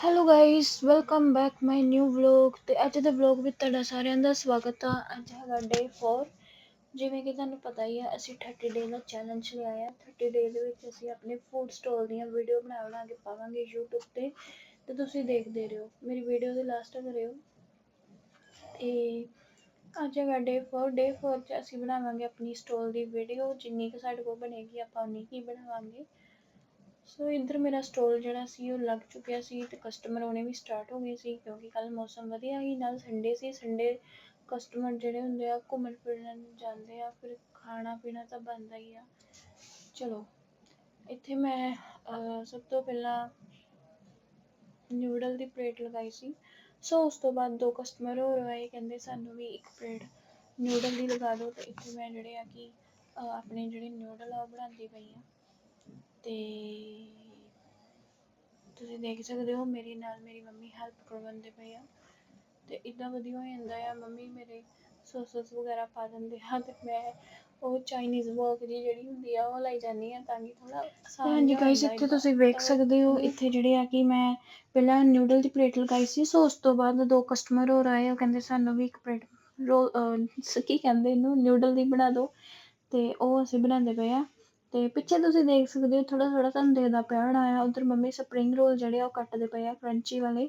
Hello guys welcome back my new vlog ਤੇ ਅੱਜ ਦੇ ਵਲੌਗ ਵਿੱਚ ਤੁਹਾਡਾ ਸਾਰਿਆਂ ਦਾ ਸਵਾਗਤ ਆ। ਅੱਜ ਹੈਗਾ ਡੇ 4 ਜਿਵੇਂ ਕਿ ਤੁਹਾਨੂੰ ਪਤਾ ਹੀ ਆ, ਅਸੀਂ 30 ਡੇ ਦਾ ਚੈਲੰਜ ਲਿਆ ਆ 30 ਡੇ ਦੇ ਵਿੱਚ ਅਸੀਂ ਆਪਣੇ ਫੂਡ ਸਟਾਲ ਦੀਆਂ ਵੀਡੀਓ ਬਣਾ ਬਣਾ ਕੇ ਪਾਵਾਂਗੇ YouTube ਤੇ। ਤੇ ਤੁਸੀਂ ਦੇਖਦੇ ਰਹੋ। ਮੇਰੀ ਵੀਡੀਓ ਦੇ ਲਾਸਟ ਤੱਕ ਰਹੋ। ਤੇ ਅੱਜ ਹੈਗਾ ਡੇ 4 ਡੇ 4 ਚ ਅਸੀਂ ਬਣਾਵਾਂਗੇ ਆਪਣੀ ਸਟਾਲ ਦੀ ਵੀਡੀਓ ਜਿੰਨੀ ਕੁ ਸਾਡੇ ਕੋਲ ਬਣੇਗੀ, ਆਪਾਂ ਉਨੀ ਹੀ ਬਣਾਵਾਂਗੇ। ਸੋ ਇੱਧਰ ਮੇਰਾ ਸਟੋਲ ਜਿਹੜਾ ਸੀ, ਉਹ ਲੱਗ ਚੁੱਕਿਆ ਸੀ ਤੇ ਕਸਟਮਰ ਆਉਣੇ ਵੀ ਸਟਾਰਟ ਹੋ ਗਏ ਸੀ ਕਿਉਂਕਿ ਕੱਲ ਮੌਸਮ ਵਧੀਆ ਸੀ, ਨਾਲ ਸੰਡੇ ਸੀ ਸੰਡੇ ਕਸਟਮਰ ਜਿਹੜੇ ਹੁੰਦੇ ਆ, ਘੁੰਮਣ ਫਿਰਨ ਜਾਂਦੇ ਆ, ਫਿਰ ਖਾਣਾ ਪੀਣਾ ਤਾਂ ਬਣਦਾ ਹੀ ਆ। ਚਲੋ, ਇੱਥੇ ਮੈਂ ਸਭ ਤੋਂ ਪਹਿਲਾਂ ਨਿਊਡਲ ਦੀ ਪਲੇਟ ਲਗਾਈ ਸੀ। ਸੋ ਉਸ ਤੋਂ ਬਾਅਦ ਦੋ ਕਸਟਮਰ ਹੋਰ ਆਏ, ਕਹਿੰਦੇ ਸਾਨੂੰ ਵੀ ਇੱਕ ਪਲੇਟ ਨਿਊਡਲ ਦੀ ਲਗਾ ਦਿਓ ਤੇ ਇੱਥੇ ਮੈਂ ਜਿਹੜੇ ਆ ਕਿ ਆਪਣੇ ਜਿਹੜੇ ਨਿਊਡਲ ਆ ਉਹ ਬਣਾਉਂਦੀ ਪਈ ਆ। ਤੇ ਤੁਸੀਂ ਦੇਖ ਸਕਦੇ ਹੋ ਮੇਰੇ ਨਾਲ ਮੇਰੀ ਮੰਮੀ ਹੈਲਪ ਕਰਵਾਉਂਦੇ ਪਏ ਆ। ਤੇ ਇਦਾਂ ਵਧੀਆ ਹੋ ਜਾਂਦਾ ਆ ਮੰਮੀ ਮੇਰੇ ਸੌਸਸ ਵਗੈਰਾ ਪਾ ਦਿੰਦੇ ਆ ਤੇ ਮੈਂ ਉਹ ਚਾਈਨੀਜ਼ ਵਰਕ ਦੀ ਜਿਹੜੀ ਹੁੰਦੀ ਆ ਉਹ ਲਾਈ ਜਾਂਦੀ ਆ ਤਾਂ ਕਿ ਥੋੜਾ ਆਸਾਨ ਹਾਂਜੀ ਗਾਇਸ ਇੱਥੇ ਤੁਸੀਂ ਵੇਖ ਸਕਦੇ ਹੋ ਇੱਥੇ ਜਿਹੜੇ ਆ ਕਿ ਮੈਂ ਪਹਿਲਾਂ ਨਿਊਡਲ ਦੀ ਪਲੇਟ ਲਗਾਈ ਸੀ ਸੋ ਉਸ ਤੋਂ ਬਾਅਦ ਦੋ ਕਸਟਮਰ ਹੋਰ ਆਏ ਉਹ ਕਹਿੰਦੇ ਸਾਨੂੰ ਵੀ ਇੱਕ ਪਲੇਟ ਰੋਲ ਕੀ ਕਹਿੰਦੇ ਇਹਨੂੰ ਨਿਊਡਲ ਦੀ ਬਣਾ ਦਿਓ ਤੇ ਉਹ ਅਸੀਂ ਬਣਾਉਂਦੇ ਪਏ ਆ। ਤੇ ਪਿੱਛੇ ਤੁਸੀਂ ਦੇਖ ਸਕਦੇ ਹੋ ਥੋੜਾ ਥੋੜਾ ਤੁਹਾਨੂੰ ਦੇਖਦਾ ਪਿਆਣ ਆਇਆ। ਆ ਉਧਰ ਮੰਮੀ ਸਪਰਿੰਗ ਰੋਲ ਜਿਹੜੇ ਆ ਉਹ ਕੱਟਦੇ ਪਏ ਆ ਕਰੰਚੀ ਵਾਲੇ।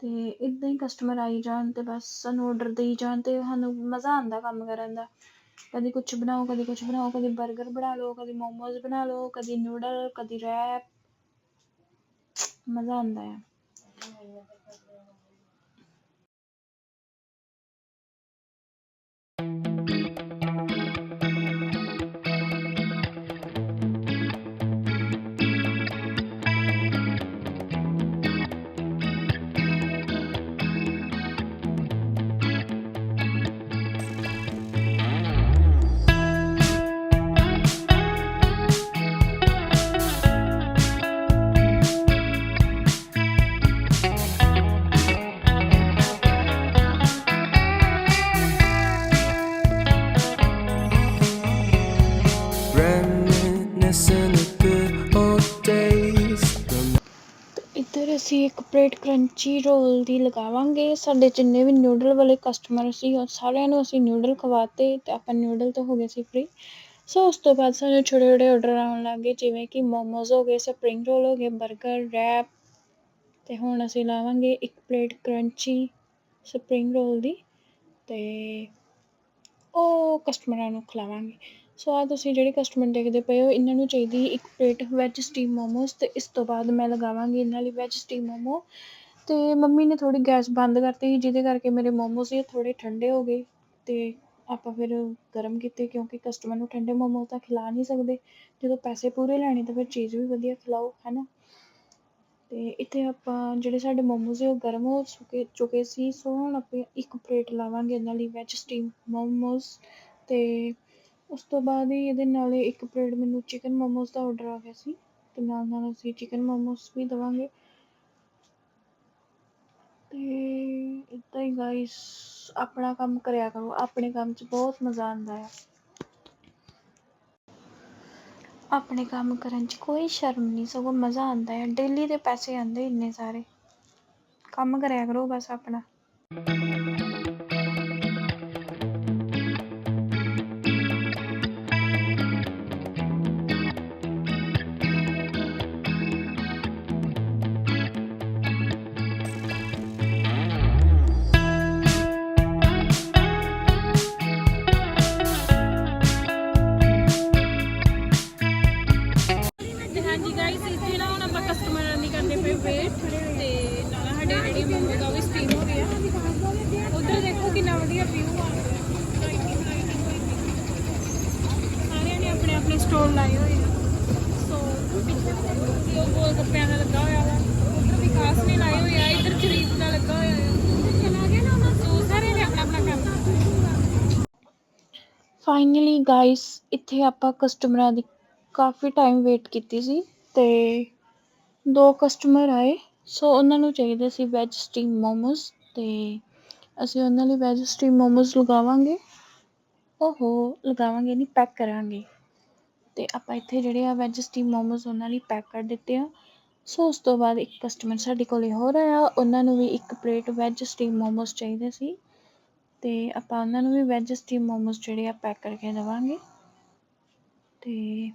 ਤੇ ਇਦਾਂ ਹੀ ਕਸਟਮਰ ਆਈ ਜਾਣ ਤੇ ਬਸ ਸਾਨੂੰ ਆਰਡਰ ਦੇਈ ਜਾਣ ਤੇ ਸਾਨੂੰ ਮਜ਼ਾ ਆਉਂਦਾ ਕੰਮ ਕਰਨ ਦਾ। ਕਦੀ ਕੁਝ ਬਣਾਓ, ਕਦੀ ਕੁਝ ਬਣਾਓ, ਕਦੀ 버ਗਰ ਬਣਾ ਲਓ, ਕਦੀ ਮੋਮੋਜ਼ ਬਣਾ ਲਓ, ਕਦੀ ਨੂਡਲ ਕਦੀ ਰੈਪ ਮਜ਼ਾ ਆਉਂਦਾ ਆ। Reminiscing ਅਸੀਂ ਇੱਕ ਪਲੇਟ ਕਰੰਚੀ ਰੋਲ ਦੀ ਲਗਾਵਾਂਗੇ। ਸਾਡੇ ਜਿੰਨੇ ਵੀ ਨਿਊਡਲ ਵਾਲੇ ਕਸਟਮਰ ਸੀ, ਉਹ ਸਾਰਿਆਂ ਨੂੰ ਅਸੀਂ ਨਿਊਡਲ ਖਵਾਤੇ ਅਤੇ ਆਪਾਂ ਨਿਊਡਲ ਤੋਂ ਹੋ ਗਏ ਸੀ ਫ੍ਰੀ ਸੋ ਉਸ ਤੋਂ ਬਾਅਦ ਸਾਨੂੰ ਛੋਟੇ ਛੋਟੇ ਆਰਡਰ ਆਉਣ ਲੱਗ ਗਏ, ਜਿਵੇਂ ਕਿ ਮੋਮੋਜ਼ ਹੋ ਗਏ ਸਪਰਿੰਗ ਰੋਲ ਹੋ ਗਏ 버ਗਰ ਰੈਪ ਅਤੇ ਹੁਣ ਅਸੀਂ ਲਾਵਾਂਗੇ ਇੱਕ ਪਲੇਟ ਕਰੰਚੀ ਸਪਰਿੰਗ ਰੋਲ ਦੀ ਅਤੇ ਉਹ ਕਸਟਮਰਾਂ ਨੂੰ ਖਿਲਾਵਾਂਗੇ। ਸੋ ਆ ਤੁਸੀਂ ਜਿਹੜੇ ਕਸਟਮਰ ਦੇਖਦੇ ਪਏ ਹੋ, ਇਹਨਾਂ ਨੂੰ ਚਾਹੀਦੀ ਇੱਕ ਪਲੇਟ ਵੈਜ ਸਟੀਮ ਮੋਮੋਸ ਤੇ ਇਸ ਤੋਂ ਬਾਅਦ ਮੈਂ ਲਗਾਵਾਂਗੀ ਇਹਨਾਂ ਲਈ ਵੈਜ ਸਟੀਮ ਮੋਮੋ ਤੇ ਮੰਮੀ ਨੇ ਥੋੜੀ ਗੈਸ ਬੰਦ ਕਰਤੀ ਸੀ, ਜਿਹਦੇ ਕਰਕੇ ਮੇਰੇ ਮੋਮੋਸ ਇਹ ਥੋੜੇ ਠੰਡੇ ਹੋ ਗਏ। ਤੇ ਆਪਾਂ ਫਿਰ ਗਰਮ ਕੀਤੇ ਕਿਉਂਕਿ ਕਸਟਮਰ ਨੂੰ ਠੰਡੇ ਮੋਮੋ ਤਾਂ ਖਿਲਾ ਨਹੀਂ ਸਕਦੇ। ਜਦੋਂ ਪੈਸੇ ਪੂਰੇ ਲੈਣੇ ਤਾਂ ਫਿਰ ਚੀਜ਼ ਵੀ ਵਧੀਆ ਖਿਲਾਓ, ਹੈਨਾ? ਤੇ ਇੱਥੇ ਆਪਾਂ ਜਿਹੜੇ ਸਾਡੇ ਮੋਮੋਜ਼ ਉਹ ਗਰਮ ਹੋ ਚੁੱਕੇ ਚੁੱਕੇ ਸੀ, ਸੋ ਹੁਣ ਆਪਾਂ ਇੱਕ ਪਲੇਟ ਲਾਵਾਂਗੇ ਇਹਨਾਂ ਲਈ ਵੈਜ ਸਟੀਮ ਮੋਮੋਸ ਤੇ ਉਸ ਤੋਂ ਬਾਅਦ ਹੀ ਇਹਦੇ ਨਾਲ ਇੱਕ ਪਲੇਟ ਮੈਨੂੰ ਚਿਕਨ ਮੋਮੋਸ ਦਾ ਆਰਡਰ ਆ ਗਿਆ ਸੀ ਤੇ ਨਾਲ ਨਾਲ ਅਸੀਂ ਚਿਕਨ ਮੋਮੋਸ ਵੀ ਦੇਵਾਂਗੇ। ਤੇ ਇਦਾਂ ਹੀ ਗਾਇਸ ਆਪਣਾ ਕੰਮ ਕਰਿਆ ਕਰੋ, ਆਪਣੇ ਕੰਮ 'ਚ ਬਹੁਤ ਮਜ਼ਾ ਆਉਂਦਾ ਆ। ਆਪਣੇ ਕੰਮ ਕਰਨ 'ਚ ਕੋਈ ਸ਼ਰਮ ਨਹੀਂ, ਸਗੋਂ ਮਜ਼ਾ ਆਉਂਦਾ ਹੈ ਡੇਲੀ ਦੇ ਪੈਸੇ ਆਉਂਦੇ ਇੰਨੇ ਸਾਰੇ। ਕੰਮ ਕਰਿਆ ਕਰੋ ਬਸ ਆਪਣਾ। ਆਪਣੇ ਆਪਣੇ ਸਟੋਰ ਲਾਏ ਹੋਏ ਆ। ਸੋ ਪਿੱਛੇ ਉਹ ਗੋਲ ਗੱਪਿਆਂ ਦਾ ਲੱਗਾ ਹੋਇਆ ਵਾ। ਉਧਰ ਵਿਕਾਸ ਨੇ ਲਾਏ ਹੋਏ ਆ ਇੱਧਰ ਜਰੀਬ ਦਾ ਲੱਗਾ ਹੋਇਆ ਆ। ਚਲਾ ਗਿਆ ਨਾ ਉਹਨਾਂ ਸੋ ਸਾਰੇ ਨੇ ਆਪਣਾ ਆਪਣਾ ਕੰਮ ਫਾਈਨਲੀ ਗਾਇਸ ਇੱਥੇ ਆਪਾਂ ਕਸਟਮਰਾਂ ਦੀ ਕਾਫੀ ਟਾਈਮ ਵੇਟ ਕੀਤੀ ਸੀ ਤੇ ਦੋ ਕਸਟਮਰ ਆਏ। ਸੋ ਉਹਨਾਂ ਨੂੰ ਚਾਹੀਦੇ ਸੀ ਵੈਜ ਸਟੀਮ ਮੋਮੋਸ ਤੇ ਅਸੀਂ ਉਹਨਾਂ ਲਈ ਵੈਜ ਸਟੀਮ ਮੋਮੋਸ ਲਗਾਵਾਂਗੇ। ਓਹੋ ਲਗਾਵਾਂਗੇ ਨਹੀਂ ਪੈਕ ਕਰਾਂਗੇ। ਤੇ ਆਪਾਂ ਇੱਥੇ ਜਿਹੜੇ ਆ ਵੈਜ ਸਟੀਮ ਮੋਮੋਸ ਉਹਨਾਂ ਲਈ ਪੈਕ ਕਰ ਦਿੱਤੇ ਆ। ਸੋ ਉਸ ਤੋਂ ਬਾਅਦ ਇੱਕ ਕਸਟਮਰ ਸਾਡੇ ਕੋਲੇ ਹੋਰ ਆਇਆ। ਉਹਨਾਂ ਨੂੰ ਵੀ ਇੱਕ ਪਲੇਟ ਵੈਜ ਸਟੀਮ ਮੋਮੋਸ ਚਾਹੀਦੇ ਸੀ। ਤੇ ਆਪਾਂ ਉਹਨਾਂ ਨੂੰ ਵੀ ਵੈਜ ਸਟੀਮ ਮੋਮੋਸ ਜਿਹੜੇ ਆ ਪੈਕ ਕਰਕੇ ਦੇਵਾਂਗੇ। ਤੇ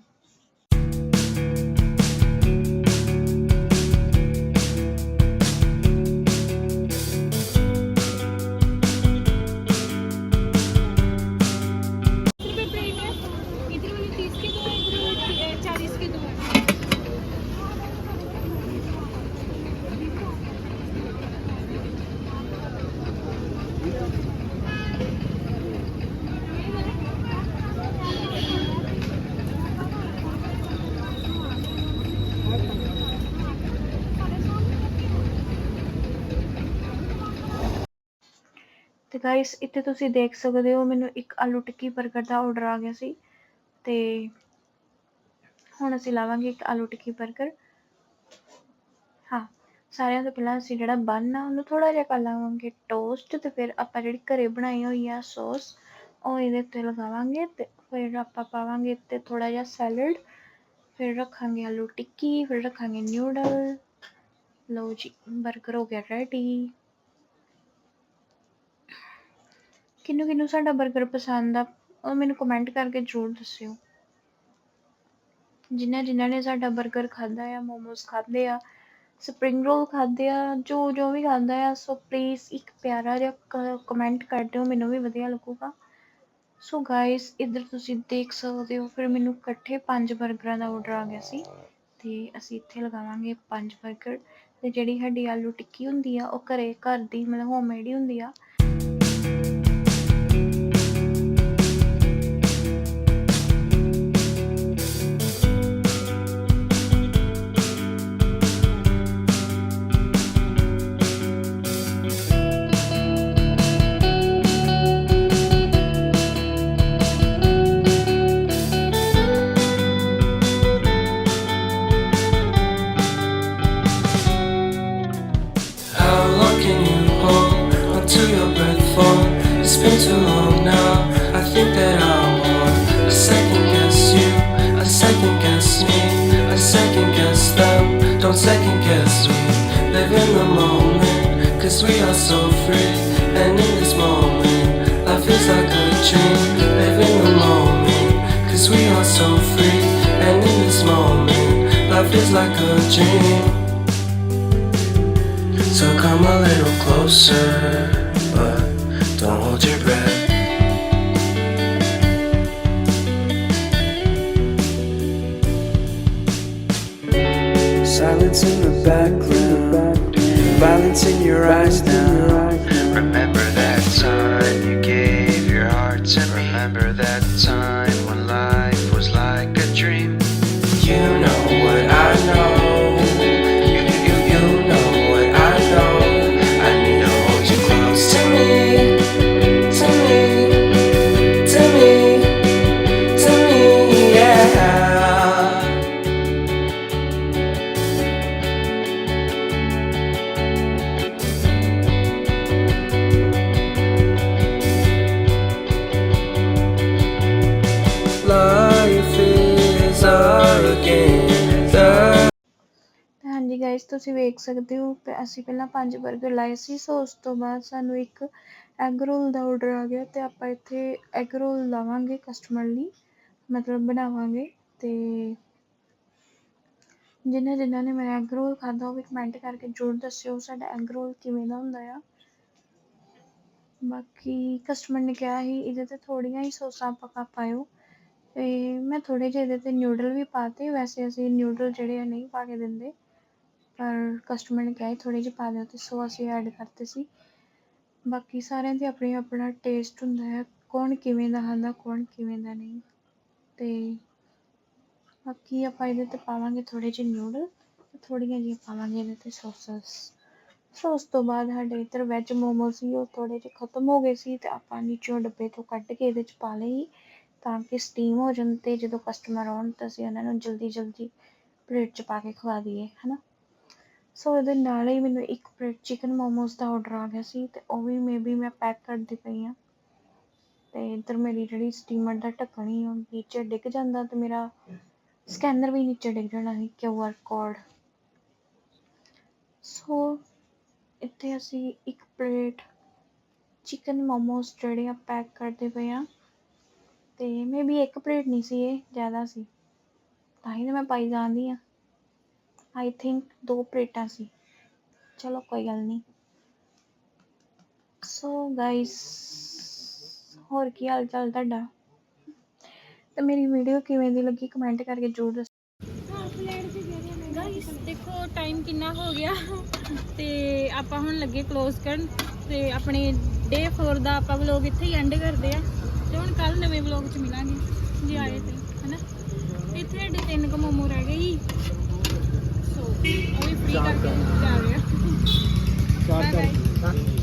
ਤੇ ਗਾਇਸ ਇੱਥੇ ਤੁਸੀਂ ਦੇਖ ਸਕਦੇ ਹੋ, ਮੈਨੂੰ ਇੱਕ ਆਲੂ ਟਿੱਕੀ ਬਰਗਰ ਦਾ ਆਰਡਰ ਆ ਗਿਆ ਸੀ ਤੇ ਹੁਣ ਅਸੀਂ ਲਾਵਾਂਗੇ ਇੱਕ ਆਲੂ ਟਿੱਕੀ ਬਰਗਰ। ਹਾਂ, ਸਾਰਿਆਂ ਤੋਂ ਪਹਿਲਾਂ ਅਸੀਂ ਜਿਹੜਾ ਬਨ ਆ, ਉਹਨੂੰ ਥੋੜਾ ਜਿਹਾ ਕਰ ਲਾਵਾਂਗੇ ਟੋਸਟ ਤੇ ਫਿਰ ਆਪਾਂ ਜਿਹੜੀ ਘਰੇ ਬਣਾਈ ਹੋਈ ਆ ਸੋਸ ਉਹ ਇਹਦੇ ਉੱਤੇ ਲਗਾਵਾਂਗੇ ਤੇ ਫਿਰ ਆਪਾਂ ਪਾਵਾਂਗੇ ਤੇ ਥੋੜਾ ਜਿਹਾ ਸੈਲਡ ਫਿਰ ਰੱਖਾਂਗੇ ਆਲੂ ਟਿੱਕੀ, ਫਿਰ ਰੱਖਾਂਗੇ ਨਿਊਡਲ ਲਓ ਜੀ, ਬਰਗਰ ਹੋ ਗਿਆ ਰੈਡੀ ਕਿਹਨੂੰ ਕਿਹਨੂੰ ਸਾਡਾ ਬਰਗਰ ਪਸੰਦ ਆ, ਉਹ ਮੈਨੂੰ ਕਮੈਂਟ ਕਰਕੇ ਜ਼ਰੂਰ ਦੱਸਿਓ। ਜਿਨ੍ਹਾਂ ਜਿਨ੍ਹਾਂ ਨੇ ਸਾਡਾ ਬਰਗਰ ਖਾਧਾ ਆ, ਮੋਮੋਸ ਖਾਧੇ ਆ ਸਪ੍ਰਿੰਗ ਰੋਲ ਖਾਧੇ ਆ, ਜੋ ਜੋ ਵੀ ਖਾਧਾ ਆ, ਸੋ ਪਲੀਜ਼ ਇੱਕ ਪਿਆਰਾ ਜਿਹਾ ਕਮੈਂਟ ਕਰ ਦਿਓ, ਮੈਨੂੰ ਵੀ ਵਧੀਆ ਲੱਗੇਗਾ। ਸੋ ਗਾਇਸ ਇੱਧਰ ਤੁਸੀਂ ਦੇਖ ਸਕਦੇ ਹੋ, ਫਿਰ ਮੈਨੂੰ ਇਕੱਠੇ ਪੰਜ ਬਰਗਰਾਂ ਦਾ ਆਰਡਰ ਆ ਗਿਆ ਸੀ। ਤੇ ਅਸੀਂ ਇੱਥੇ ਲਗਾਵਾਂਗੇ ਪੰਜ ਬਰਗਰ, ਤੇ ਜਿਹੜੀ ਸਾਡੀ ਆਲੂ ਟਿੱਕੀ ਹੁੰਦੀ ਆ, ਉਹ ਘਰੇ ਘਰ ਦੀ ਮਤਲਬ ਹੋਮਮੇਡ ਹੀ ਹੁੰਦੀ ਆ second guess me. Live in the moment, cause we are so free. And in this moment, life is like a dream. Live in the moment, cause we are so free. And in this moment, life is like a dream. So come a little closer, In the background, violence in your eyes now. Remember that time you gave your heart to me. Remember that ਤੁਸੀਂ ਵੇਖ ਸਕਦੇ ਹੋ ਅਸੀਂ ਪਹਿਲਾਂ ਪੰਜ 버ਗਰ ਲਾਏ ਸੀ, ਸੋ ਉਸ ਤੋਂ ਬਾਅਦ ਸਾਨੂੰ ਇੱਕ ਐਗ ਰੋਲ ਦਾ ਆਰਡਰ ਆ ਗਿਆ ਤੇ ਆਪਾਂ ਇੱਥੇ ਐਗ ਰੋਲ ਲਾਵਾਂਗੇ ਕਸਟਮਰ ਲਈ, ਮਤਲਬ ਬਣਾਵਾਂਗੇ ਤੇ ਜਿਨ੍ਹਾਂ ਜਿਨ੍ਹਾਂ ਨੇ ਮੇਰਾ ਐਗ ਰੋਲ ਖਾਧਾ ਉਹ ਵੀ ਕਮੈਂਟ ਕਰਕੇ ਜ਼ਰੂਰ ਦੱਸਿਓ ਸਾਡਾ ਐਗ ਰੋਲ ਕਿਵੇਂ ਦਾ ਹੁੰਦਾ ਆ। ਬਾਕੀ ਕਸਟਮਰ ਨੇ ਕਿਹਾ ਸੀ, ਇਹਦੇ ਤੇ ਥੋੜੀਆਂ ਹੀ ਸੌਸਾਂ ਪਕਾ ਪਾਇਓ। ਤੇ ਮੈਂ ਥੋੜੇ ਜਿਹੇ ਇਹਦੇ ਤੇ ਨਿਊਡਲ ਵੀ ਪਾਤੇ ਵੈਸੇ ਅਸੀਂ ਨਿਊਡਲ ਜਿਹੜੇ ਆ ਨਹੀਂ ਪਾ ਕੇ ਦਿੰਦੇ। ਪਰ ਕਸਟਮਰ ਨੇ ਕਿਹਾ ਸੀ ਥੋੜੇ ਜਿਹੇ ਪਾ ਦਿਓ ਤੇ ਸੋ ਅਸੀਂ ਐਡ ਕਰਤੇ ਸੀ। ਬਾਕੀ ਸਾਰਿਆਂ ਦੇ ਆਪਣੀ ਆਪਣਾ ਟੇਸਟ ਹੁੰਦਾ ਹੈ, ਕੌਣ ਕਿਵੇਂ ਦਾ ਖਾਂਦਾ, ਕੌਣ ਕਿਵੇਂ ਦਾ ਨਹੀਂ। ਤੇ ਬਾਕੀ ਆਪਾਂ ਇਹਦੇ ਤੇ ਪਾਵਾਂਗੇ ਥੋੜੇ ਜਿਹੇ ਨਿਊਡਲ ਤੇ ਥੋੜੀਆਂ ਜਿਹੀਆਂ ਪਾਵਾਂਗੇ ਇਹਦੇ ਤੇ ਸੌਸਸ ਸੋ ਉਸ ਤੋਂ ਬਾਅਦ ਸਾਡੇ ਇੱਧਰ ਵੈਜ ਮੋਮੋ ਸੀ, ਉਹ ਥੋੜੇ ਜਿਹੇ ਖਤਮ ਹੋ ਗਏ ਸੀ ਤੇ ਆਪਾਂ ਨੀਚੋਂ ਡੱਬੇ ਤੋਂ ਕੱਢ ਕੇ ਇਹਦੇ ਚ ਪਾ ਲਏ ਤਾਂ ਕਿ ਸਟੀਮ ਹੋ ਜਾਣ ਤੇ ਜਦੋਂ ਕਸਟਮਰ ਆਉਣ ਤਾਂ ਅਸੀਂ ਉਹਨਾਂ ਨੂੰ ਜਲਦੀ ਜਲਦੀ ਪਲੇਟ ਚ ਪਾ ਕੇ ਖਵਾ ਦਈਏ, ਹਨਾ? ਸੋ ਇਹਦੇ ਨਾਲ ਹੀ ਮੈਨੂੰ ਇੱਕ ਪਲੇਟ ਚਿਕਨ ਮੋਮੋਸ ਦਾ ਆਰਡਰ ਆ ਗਿਆ ਸੀ ਅਤੇ ਉਹ ਵੀ ਮੇਬੀ ਮੈਂ ਪੈਕ ਕਰਦੀ ਪਈ ਹਾਂ। ਅਤੇ ਇੱਧਰ ਮੇਰੀ ਜਿਹੜੀ ਸਟੀਮਰ ਦਾ ਢੱਕਣ ਹੀ ਉਹ ਨੀਚੇ ਡਿੱਗ ਜਾਂਦਾ ਅਤੇ ਮੇਰਾ ਸਕੈਨਰ ਵੀ ਨੀਚੇ ਡਿੱਗ ਜਾਣਾ ਸੀ ਕਿਊ ਆਰ ਕੋਡ ਸੋ ਇੱਥੇ ਅਸੀਂ ਇੱਕ ਪਲੇਟ ਚਿਕਨ ਮੋਮੋਸ ਜਿਹੜੇ ਆ ਪੈਕ ਕਰਦੇ ਪਏ ਆ ਤੇ ਮੇਬੀ ਇੱਕ ਪਲੇਟ ਨਹੀਂ ਸੀ ਇਹ, ਜ਼ਿਆਦਾ ਸੀ। ਤਾਂ ਹੀ ਤਾਂ ਮੈਂ ਪਾਈ ਜਾਂਦੀ ਆ ਆਈ ਥਿੰਕ ਦੋ ਪਲੇਟਾਂ ਸੀ। ਚਲੋ ਕੋਈ ਗੱਲ ਨਹੀਂ। ਸੋ ਗਾਇਸ ਹੋਰ ਕੀ ਹਾਲ ਚਾਲ ਤੁਹਾਡਾ? ਤੇ ਮੇਰੀ ਵੀਡੀਓ ਕਿਵੇਂ ਦੀ ਲੱਗੀ ਕਮੈਂਟ ਕਰਕੇ ਜ਼ਰੂਰ ਦੱਸੋ ਗਾਇਸ ਦੇਖੋ ਟਾਈਮ ਕਿੰਨਾ ਹੋ ਗਿਆ। ਤੇ ਆਪਾਂ ਹੁਣ ਲੱਗੇ ਕਲੋਜ਼ ਕਰਨ। ਤੇ ਆਪਣੇ ਡੇ 4 ਦਾ ਆਪਾਂ ਵਲੌਗ ਇੱਥੇ ਹੀ ਐਂਡ ਕਰਦੇ ਆ। ਤੇ ਹੁਣ ਕੱਲ ਨਵੇਂ ਵਲੌਗ 'ਚ ਮਿਲਾਂਗੇ। ਜੇ ਆਏ ਤੇ, ਹਨਾ? ਇੱਥੇ ਸਾਡੇ ਤਿੰਨ ਕੁ ਮੋਮੋ ਰਹਿ ਗਏ ਸੀ ਉਹ ਵੀ ਫ੍ਰੀ ਕਰਕੇ ਜਾ ਰਹੇ ਆ ਬਾਏ ਬਾਏ